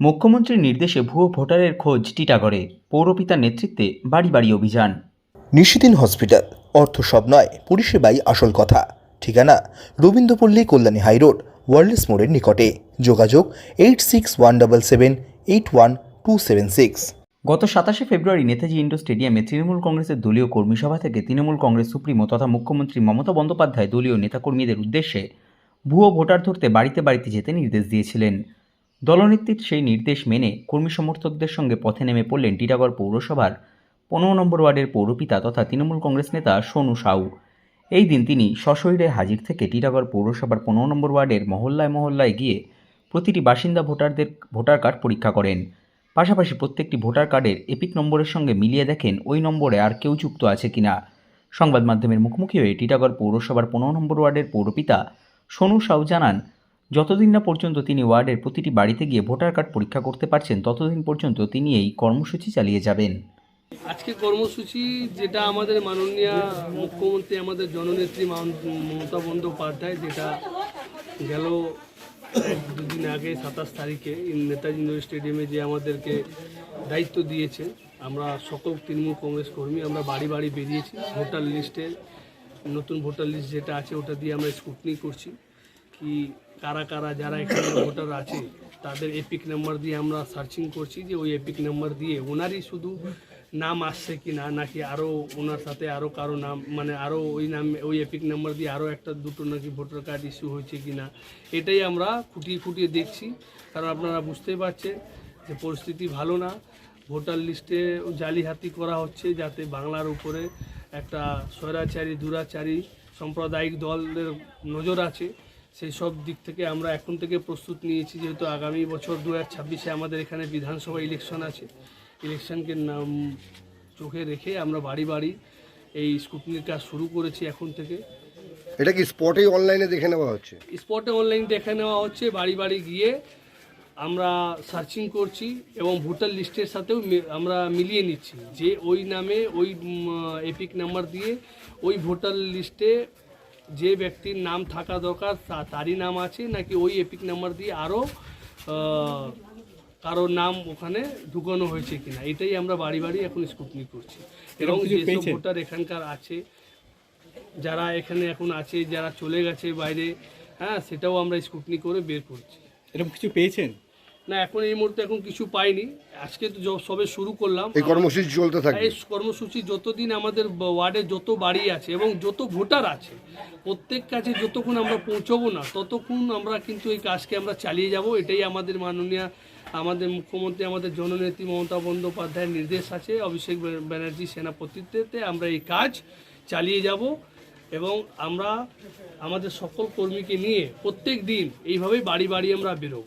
মুখ্যমন্ত্রীর নির্দেশে ভুয়ো ভোটারের খোঁজ টিটাগড়ে। পৌরপিতার নেতৃত্বে বাড়ি বাড়ি অভিযান। নিশিদিন হসপিটাল অর্থ সব নয় পরিষেবাই আসল কথা। ঠিকানা রবীন্দ্রপল্লী কল্যাণী হাইরোড ওয়ার্ল্ডস মোড়ের নিকটে। যোগাযোগ eight six one double seven eight one two seven six. গত সাতাশে ফেব্রুয়ারি নেতাজি ইন্ডোর স্টেডিয়ামে তৃণমূল কংগ্রেসের দলীয় কর্মী সভা থেকে তৃণমূল কংগ্রেস সুপ্রিমো তথা মুখ্যমন্ত্রী মমতা বন্দ্যোপাধ্যায় দলীয় নেতাকর্মীদের উদ্দেশ্যে ভুয়ো ভোটার ধরতে বাড়িতে বাড়িতে যেতে নির্দেশ দিয়েছিলেন। দলনেত্রীর সেই নির্দেশ মেনে কর্মী সমর্থকদের সঙ্গে পথে নেমে পড়লেন টিটাগড় পৌরসভার পনেরো নম্বর ওয়ার্ডের পৌরপিতা তথা তৃণমূল কংগ্রেস নেতা সোনু সাউ। এই দিন তিনি সশরীরে হাজির থেকে টিটাগড় পৌরসভার পনেরো নম্বর ওয়ার্ডের মহল্লায় মহল্লায় গিয়ে প্রতিটি বাসিন্দা ভোটারদের, ভোটার কার্ড পরীক্ষা করেন। পাশাপাশি প্রত্যেকটি ভোটার কার্ডের এপিক নম্বরের সঙ্গে মিলিয়ে দেখেন ওই নম্বরে আর কেউ যুক্ত আছে কিনা। সংবাদ মাধ্যমের মুখোমুখি হয়ে টিটাগড় পৌরসভার পনেরো নম্বর ওয়ার্ডের পৌরপিতা সোনু সাউ জানান যতদিন না পর্যন্ত তিনি ওয়ার্ডের প্রতিটি বাড়িতে গিয়ে ভোটার কার্ড পরীক্ষা করতে পারছেন, ততদিন পর্যন্ত তিনি এই কর্মসূচি চালিয়ে যাবেন। আজকে কর্মসূচি যেটা আমাদের মাননীয় মুখ্যমন্ত্রী, আমাদের জননেত্রী মমতা বন্দ্যোপাধ্যায় যেটা গেল দুদিন আগে, সাতাশ তারিখে নেতাজি ইন্ডোর স্টেডিয়ামে যে আমাদেরকে দায়িত্ব দিয়েছে। আমরা সকল তৃণমূল কংগ্রেস কর্মী, আমরা বাড়ি বাড়ি বেরিয়েছি। ভোটার লিস্টে নতুন ভোটার লিস্ট যেটা আছে, ওটা দিয়ে আমরা স্কুটনি করছি। কি কারা কারা যারা এখানে ভোটার আছে, তাদের এপিক নাম্বার দিয়ে আমরা সার্চিং করছি যে ওই এপিক নাম্বার দিয়ে ওনারই শুধু নাম আসছে কি না, নাকি আরও ওনার সাথে আরও কারও নাম মানে আরও ওই নাম, ওই এপিক নাম্বার দিয়ে আরও একটা দুটো নাকি ভোটার কার্ড ইস্যু হয়েছে কি না, এটাই আমরা খুঁটিয়ে খুঁটিয়ে দেখছি। কারণ আপনারা বুঝতেই পারছেন যে পরিস্থিতি ভালো না। ভোটার লিস্টে জালিহাতি করা হচ্ছে যাতে বাংলার উপরে একটা স্বৈরাচারী, দুরাচারী, সাম্প্রদায়িক দলের নজর আছে। সেই সব দিক থেকে আমরা এখন থেকে প্রস্তুত নিয়েছি যেহেতু আগামী বছর দু হাজার ছাব্বিশে আমাদের এখানে বিধানসভা ইলেকশন আছে। ইলেকশনকে নাম চোখে রেখে আমরা বাড়ি বাড়ি এই স্কুটনির কাজ শুরু করেছি এখন থেকে। এটা কি স্পটেই অনলাইনে দেখে নেওয়া হচ্ছে? স্পটে অনলাইন দেখে নেওয়া হচ্ছে বাড়ি বাড়ি গিয়ে আমরা সার্চিং করছি এবং ভোটার লিস্টের সাথেও আমরা মিলিয়ে নিচ্ছি। যে ওই নামে ওই এপিক নাম্বার দিয়ে ওই ভোটার লিস্টে যে ব্যক্তির নাম থাকা দরকার তারই নাম আছে নাকি ওই এপিক নাম্বার দিয়ে আরও কারও নাম ওখানে ঢুকানো হয়েছে কিনা? এটাই আমরা বাড়ি বাড়ি এখন স্কুটনি করছি। এবং যেসব ভোটার এখানকার আছে যারা এখানে এখন আছে যারা চলে গেছে বাইরে হ্যাঁ সেটাও আমরা স্কুটনি করে বের করছি। এরকম কিছু পেয়েছেন? না এখন এই মুহূর্তে এখন কিছু পাইনি। আজকে তো সবে শুরু করলাম। এই কর্মসূচি চলতে থাকবে। এই কর্মসূচি যতদিন আমাদের ওয়ার্ডে যত বাড়ি আছে এবং যত ভোটার আছে প্রত্যেক কাছে যতক্ষণ আমরা পৌঁছবো না ততক্ষণ আমরা কিন্তু এই কাজকে আমরা চালিয়ে যাব। এটাই আমাদের মাননীয় আমাদের মুখ্যমন্ত্রী আমাদের জননেত্রী মমতা বন্দ্যোপাধ্যায়ের নির্দেশ আছে। অভিষেক ব্যানার্জি সেনাপতিত্বে আমরা এই কাজ চালিয়ে যাব এবং আমরা আমাদের সকল কর্মীকে নিয়ে প্রত্যেক দিন এইভাবেই বাড়ি বাড়ি আমরা বেরোব।